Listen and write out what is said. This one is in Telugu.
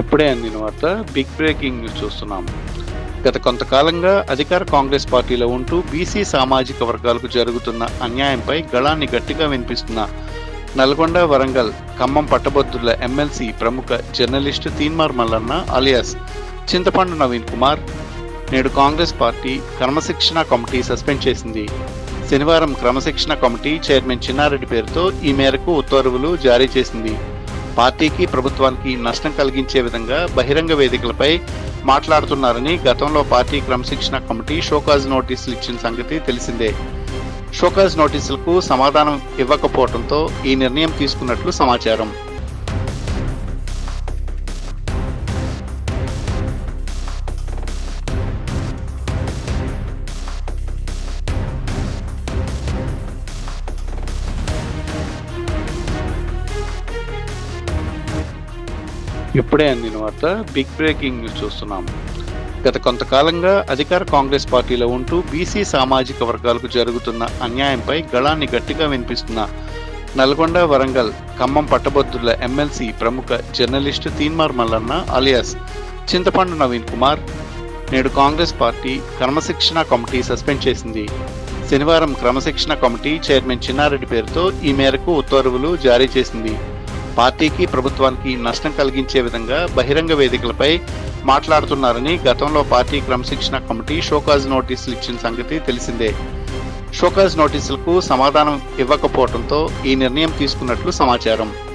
ఇప్పుడే అందిన వార్త బిగ్ బ్రేకింగ్ న్యూస్ చూస్తున్నాం. గత కొంతకాలంగా అధికార కాంగ్రెస్ పార్టీలో ఉంటూ బీసీ సామాజిక వర్గాలకు జరుగుతున్న అన్యాయంపై గళాన్ని గట్టిగా వినిపిస్తున్న నల్గొండ వరంగల్ ఖమ్మం పట్టభద్రుల ఎమ్మెల్సీ ప్రముఖ జర్నలిస్టు తీన్మార్ మల్లన్న అలియాస్ చింతపండు నవీన్ కుమార్ నేడు కాంగ్రెస్ పార్టీ క్రమశిక్షణ కమిటీ సస్పెండ్ చేసింది. శనివారం క్రమశిక్షణ కమిటీ చైర్మన్ చిన్నారెడ్డి పేరుతో ఈ మేరకు ఉత్తర్వులు జారీ చేసింది. పార్టీకి ప్రభుత్వానికి నష్టం కలిగించే విధంగా బహిరంగ వేదికలపై మాట్లాడుతున్నారని గతంలో పార్టీ క్రమశిక్షణ కమిటీ షోకాజ్ నోటీసులు ఇచ్చిన సంగతి తెలిసిందే. షోకాజ్ నోటీసులకు సమాధానం ఇవ్వకపోవడంతో ఈ నిర్ణయం తీసుకున్నట్లు సమాచారం. ఇప్పుడే అందిన వార్త బిగ్ బ్రేకింగ్ న్యూస్ చూస్తున్నాం. గత కొంతకాలంగా అధికార కాంగ్రెస్ పార్టీలో ఉంటూ బీసీ సామాజిక వర్గాలకు జరుగుతున్న అన్యాయంపై గళాన్ని గట్టిగా వినిపిస్తున్న నల్గొండ వరంగల్ ఖమ్మం పట్టభద్రుల ఎమ్మెల్సీ ప్రముఖ జర్నలిస్టు తీన్మార్ మల్లన్న అలియాస్ చింతపండు నవీన్ కుమార్ నేడు కాంగ్రెస్ పార్టీ క్రమశిక్షణ కమిటీ సస్పెండ్ చేసింది. శనివారం క్రమశిక్షణ కమిటీ చైర్మన్ చిన్నారెడ్డి పేరుతో ఈ మేరకు ఉత్తర్వులు జారీ చేసింది. పార్టీకి ప్రభుత్వానికి నష్టం కలిగించే విధంగా బహిరంగ వేదికలపై మాట్లాడుతున్నారని గతంలో పార్టీ క్రమశిక్షణ కమిటీ షోకాజ్ నోటీసులు ఇచ్చిన సంగతి తెలిసిందే. షోకాజ్ నోటీసులకు సమాధానం ఇవ్వకపోవడంతో ఈ నిర్ణయం తీసుకున్నట్లు సమాచారం.